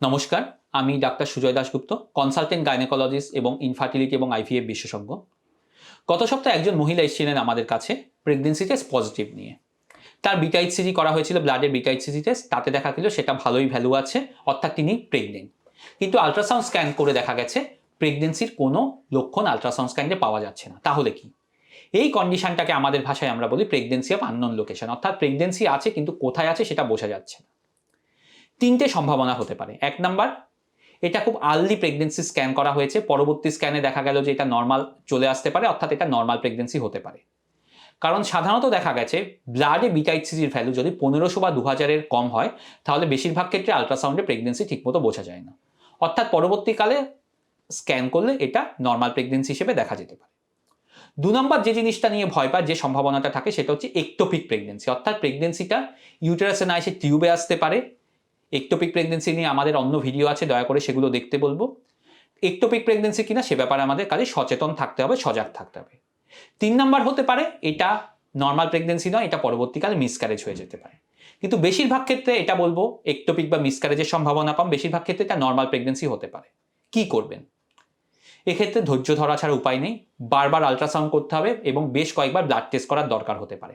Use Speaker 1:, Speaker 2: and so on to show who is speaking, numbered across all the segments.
Speaker 1: নমস্কার, আমি doctor Sujoy Dasgupta consultant gynaecologist এবং ইনফার্টিলিটি এবং আইভিএফ বিশেষজ্ঞ। গত সপ্তাহে একজন মহিলা এসেছিলেন আমাদের কাছে প্রেগনেন্সি টেস্ট পজিটিভ নিয়ে। তার বিটাইট সিজি করা হয়েছিল ব্লাডের বিটাইট সিজি টেস্ট তাতে দেখা গেল সেটা ভালোই ভ্যালু আছে, অর্থাৎ তিনি প্রেগনেন্ট কিন্তু আলট্রাসাউন্ড স্ক্যান করে দেখা গেছে প্রেগনেন্সির কোনো লক্ষণ আলট্রাসাউন্ড স্ক্যানে পাওয়া যাচ্ছে না। তাহলে কি? এই কন্ডিশনটাকে আমাদের ভাষায় আমরা বলি প্রেগনেন্সি অফ আননোন লোকেশন অর্থাৎ প্রেগনেন্সি আছে কিন্তু কোথায় আছে সেটা বোঝা যাচ্ছে না। তিনটে সম্ভাবনা হতে পারে। এক নাম্বার, এটা খুব আর্লি প্রেগনেন্সি স্ক্যান করা হয়েছে। পরবর্তী স্ক্যানে দেখা গেল যে এটা নর্মাল চলে আসতে পারে, অর্থাৎ এটা নর্মাল প্রেগনেন্সি হতে পারে। কারণ সাধারণত দেখা গেছে ব্লাডে বিটাইট সিজির ভ্যালু যদি পনেরোশো বা দু হাজারের কম হয়, তাহলে বেশিরভাগ ক্ষেত্রে আলট্রাসাউন্ডে প্রেগনেন্সি ঠিকমতো বোঝা যায় না। অর্থাৎ পরবর্তীকালে স্ক্যান করলে এটা নর্মাল প্রেগনেন্সি হিসেবে দেখা যেতে পারে। দু নম্বর যে জিনিসটা নিয়ে ভয় পায়, যে সম্ভাবনাটা থাকে, সেটা হচ্ছে একটোপিক প্রেগনেন্সি অর্থাৎ প্রেগনেন্সিটা ইউটেরাসে না এসে টিউবে আসতে পারে একটোপিক প্রেগনেন্সি নিয়ে আমাদের অন্য ভিডিও আছে, দয়া করে সেগুলো দেখতে বলব। একটোপিক প্রেগনেন্সি কিনা সে ব্যাপারে আমাদের কাজে সচেতন থাকতে হবে, সজাগ থাকতে হবে। তিন নাম্বার হতে পারে, এটা নর্মাল প্রেগনেন্সি নয়, এটা পরবর্তীকালে মিসক্যারেজ হয়ে যেতে পারে। কিন্তু বেশিরভাগ ক্ষেত্রে এটা বলব একটোপিক বা মিসক্যারেজের সম্ভাবনা কম, বেশিরভাগ ক্ষেত্রে এটা নর্মাল প্রেগনেন্সি হতে পারে। কি করবেন? এক্ষেত্রে ধৈর্য ধরা ছাড়া উপায় নেই, বারবার আলট্রাসাউন্ড করতে হবে এবং বেশ কয়েকবার ব্লাড টেস্ট করার দরকার হতে পারে।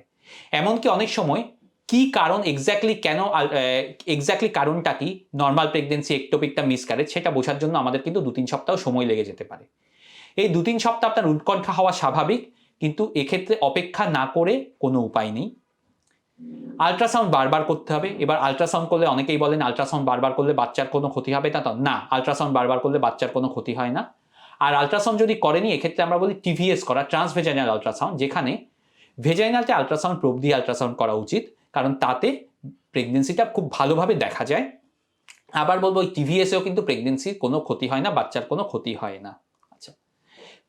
Speaker 1: এমনকি অনেক সময় কি কারণ এক্স্যাক্টলি কেন এক্স্যাক্টলি কারণটা কি? নর্মাল প্রেগনেন্সি একটোপিকটা মিসক্যারেজ সেটা বোঝার জন্য আমাদের কিন্তু দু তিন সপ্তাহ সময় লেগে যেতে পারে। এই দু তিন সপ্তাহ আপনার উৎকণ্ঠা হওয়া স্বাভাবিক, কিন্তু এক্ষেত্রে অপেক্ষা না করে কোনো উপায় নেই। আলট্রাসাউন্ড বারবার করতে হবে। এবার আলট্রাসাউন্ড করলে অনেকেই বলেন আলট্রাসাউন্ড বারবার করলে বাচ্চার কোনো ক্ষতি হবে না, তো না আলট্রাসাউন্ড বারবার করলে বাচ্চার কোনো ক্ষতি হয় না। আর আলট্রাসাউন্ড যদি করেনি, এক্ষেত্রে আমরা বলি টিভিএস করা ট্রান্সভেজাইনাল আলট্রাসাউন্ড যেখানে ভেজাইনালতে আলট্রাসাউন্ড প্রোব দিয়ে আলট্রাসাউন্ড করা উচিত। কারণ তাতে প্রেগনেন্সিটা খুব ভালোভাবে দেখা যায়। আবার বলব ওই টিভিএসেও কিন্তু প্রেগনেন্সির কোনো ক্ষতি হয় না, বাচ্চার কোনো ক্ষতি হয় না। আচ্ছা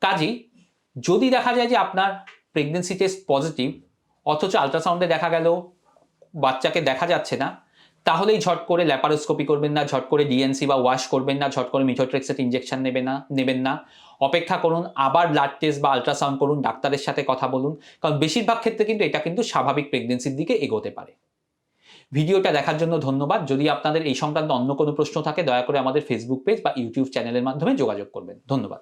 Speaker 1: কাজেই যদি দেখা যায় যে আপনার প্রেগনেন্সি টেস্ট পজিটিভ অথচ আলট্রাসাউন্ডে দেখা গেল, বাচ্চাকে দেখা যাচ্ছে না তাহলেই ঝট করে ল্যাপারোস্কোপি করবেন না, ঝট করে ডিএনসি বা ওয়াশ করবেন না, ঝট করে মিথোট্রেক্সেট ইঞ্জেকশন নেবে না, নেবেন না। অপেক্ষা করুন, আবার ব্লাড টেস্ট বা আলট্রাসাউন্ড করুন, ডাক্তারের সাথে কথা বলুন, কারণ বেশিরভাগ ক্ষেত্রে কিন্তু এটা কিন্তু স্বাভাবিক প্রেগনেন্সির দিকে এগোতে পারে। ভিডিওটা দেখার জন্য ধন্যবাদ। যদি আপনাদের এই সংক্রান্ত অন্য কোনো প্রশ্ন থাকে, দয়া করে আমাদের ফেসবুক পেজ বা ইউটিউব চ্যানেলের মাধ্যমে যোগাযোগ করবেন। ধন্যবাদ।